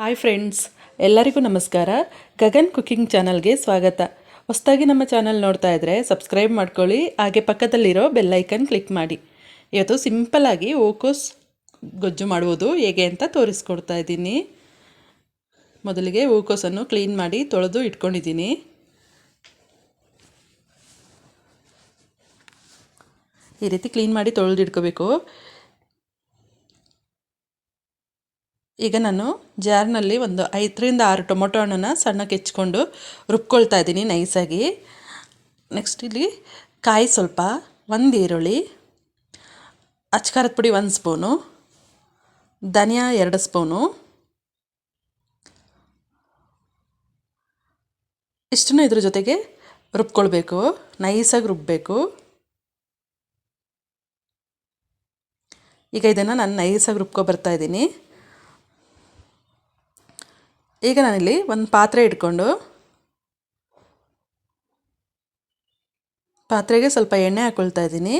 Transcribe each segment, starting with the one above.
Hi friends ಎಲ್ಲರಿಗೂ ನಮಸ್ಕಾರ. Gagan cooking ಚಾನಲ್ಗೆ ಸ್ವಾಗತ. ಹೊಸದಾಗಿ ನಮ್ಮ ಚಾನಲ್ ನೋಡ್ತಾ ಇದ್ದರೆ ಸಬ್ಸ್ಕ್ರೈಬ್ ಮಾಡ್ಕೊಳ್ಳಿ, ಹಾಗೆ ಪಕ್ಕದಲ್ಲಿರೋ ಬೆಲ್ ಐಕನ್ ಕ್ಲಿಕ್ ಮಾಡಿ. ಇವತ್ತು ಸಿಂಪಲಾಗಿ ಓಕೋಸ್ ಗೊಜ್ಜು ಮಾಡುವುದು ಹೇಗೆ ಅಂತ ತೋರಿಸ್ಕೊಡ್ತಾ ಇದ್ದೀನಿ. ಮೊದಲಿಗೆ ಹೂಕೋಸನ್ನು ಕ್ಲೀನ್ ಮಾಡಿ ತೊಳೆದು ಇಟ್ಕೊಂಡಿದ್ದೀನಿ. ಈ ರೀತಿ ಕ್ಲೀನ್ ಮಾಡಿ ತೊಳೆದು ಇಟ್ಕೋಬೇಕು ಈಗ ನಾನು ಜಾರ್ನಲ್ಲಿ ಒಂದು ಐದರಿಂದ ಆರು ಟೊಮೊಟೊ ಹಣ್ಣನ್ನು ಸಣ್ಣಕ್ಕೆ ಹೆಚ್ಕೊಂಡು ರುಬ್ಕೊಳ್ತಾ ಇದ್ದೀನಿ ನೈಸಾಗಿ. ನೆಕ್ಸ್ಟ್ ಇಲ್ಲಿ ಕಾಯಿ ಸ್ವಲ್ಪ, ಒಂದು ಈರುಳ್ಳಿ ಅಚ್ಕಾರದ ಪುಡಿ ಒಂದು ಸ್ಪೂನು, ಧನಿಯಾ ಎರಡು ಸ್ಪೂನು. ಇಷ್ಟನ್ನು ಇದ್ರ ಜೊತೆಗೆ ರುಬ್ಕೊಳ್ಬೇಕು, ನೈಸಾಗಿ ರುಬ್ಬಬೇಕು ಈಗ ಇದನ್ನು ನಾನು ನೈಸಾಗಿ ರುಬ್ಕೊ ಬರ್ತಾ ಇದ್ದೀನಿ. ಈಗ ನಾನಿಲ್ಲಿ ಒಂದು ಪಾತ್ರೆ ಇಟ್ಕೊಂಡು ಪಾತ್ರೆಗೆ ಸ್ವಲ್ಪ ಎಣ್ಣೆ ಹಾಕ್ಕೊಳ್ತಾ ಇದ್ದೀನಿ.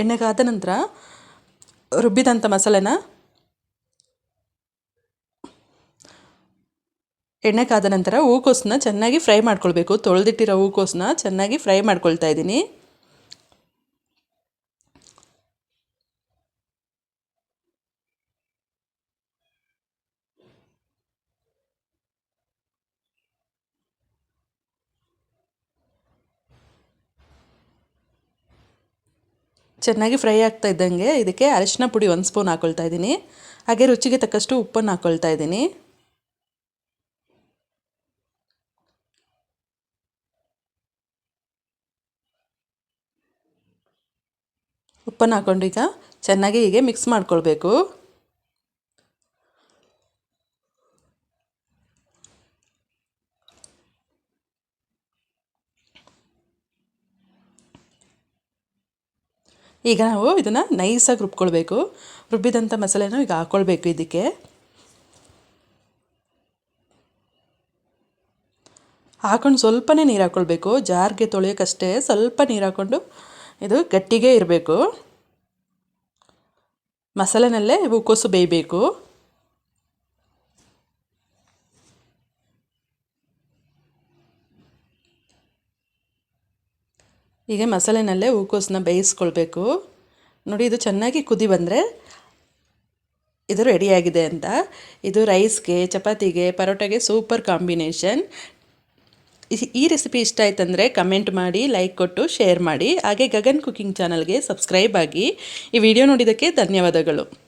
ಎಣ್ಣೆಗಾದ ನಂತರ ರುಬ್ಬಿದಂಥ ಮಸಾಲೆನ ಎಣ್ಣೆ ಕಾದ ನಂತರ ಹೂಕೋಸನ್ನ ಚೆನ್ನಾಗಿ ಫ್ರೈ ಮಾಡ್ಕೊಳ್ಬೇಕು. ತೊಳೆದಿಟ್ಟಿರೋ ಹೂಕೋಸನ್ನ ಚೆನ್ನಾಗಿ ಫ್ರೈ ಮಾಡ್ಕೊಳ್ತಾ ಇದ್ದೀನಿ. ಚೆನ್ನಾಗಿ ಫ್ರೈ ಆಗ್ತಾ ಇದ್ದಂಗೆ ಇದಕ್ಕೆ ಅರಿಶಿನ ಪುಡಿ ಒಂದು ಸ್ಪೂನ್ ಹಾಕ್ಕೊಳ್ತಾ ಇದ್ದೀನಿ. ಹಾಗೆ ರುಚಿಗೆ ತಕ್ಕಷ್ಟು ಉಪ್ಪನ್ನು ಹಾಕ್ಕೊಳ್ತಾ ಇದ್ದೀನಿ. ಉಪ್ಪನ್ನು ಹಾಕ್ಕೊಂಡು ಈಗ ಚೆನ್ನಾಗಿ ಹೀಗೆ ಮಿಕ್ಸ್ ಮಾಡ್ಕೊಳ್ಬೇಕು. ಈಗ ನಾವು ಇದನ್ನು ನೈಸಾಗಿ ರುಬ್ಕೊಳ್ಬೇಕು. ರುಬ್ಬಿದಂಥ ಮಸಾಲೆನೂ ಈಗ ಹಾಕ್ಕೊಳ್ಬೇಕು ಇದಕ್ಕೆ. ಹಾಕೊಂಡು ಸ್ವಲ್ಪನೇ ನೀರು ಹಾಕ್ಕೊಳ್ಬೇಕು ಜಾರ್ಗೆ ತೊಳೆಯೋಕ್ಕಷ್ಟೇ ಸ್ವಲ್ಪ ನೀರು ಹಾಕ್ಕೊಂಡು ಇದು ಗಟ್ಟಿಗೆ ಇರಬೇಕು. ಮಸಾಲೆನಲ್ಲೇ ಹೂಕೋಸು ಬೇಯಬೇಕು. ಹೀಗೆ ಮಸಾಲೆನಲ್ಲೇ ಹೂಕೋಸನ್ನ ಬೇಯಿಸ್ಕೊಳ್ಬೇಕು. ನೋಡಿ, ಇದು ಚೆನ್ನಾಗಿ ಕುದಿ ಬಂದರೆ ಇದು ರೆಡಿಯಾಗಿದೆ ಅಂತ. ಇದು ರೈಸ್ಗೆ ಚಪಾತಿಗೆ, ಪರೋಟಗೆ ಸೂಪರ್ ಕಾಂಬಿನೇಷನ್ ಈ ರೆಸಿಪಿ ಇಷ್ಟ ಆಯ್ತಂದರೆ ಕಮೆಂಟ್ ಮಾಡಿ ಲೈಕ್ ಕೊಟ್ಟು ಶೇರ್ ಮಾಡಿ. ಹಾಗೆ ಗಗನ್ ಕುಕಿಂಗ್ ಚಾನಲ್ಗೆ ಸಬ್ಸ್ಕ್ರೈಬ್ ಆಗಿ ಈ ವಿಡಿಯೋ ನೋಡಿದ್ದಕ್ಕೆ ಧನ್ಯವಾದಗಳು.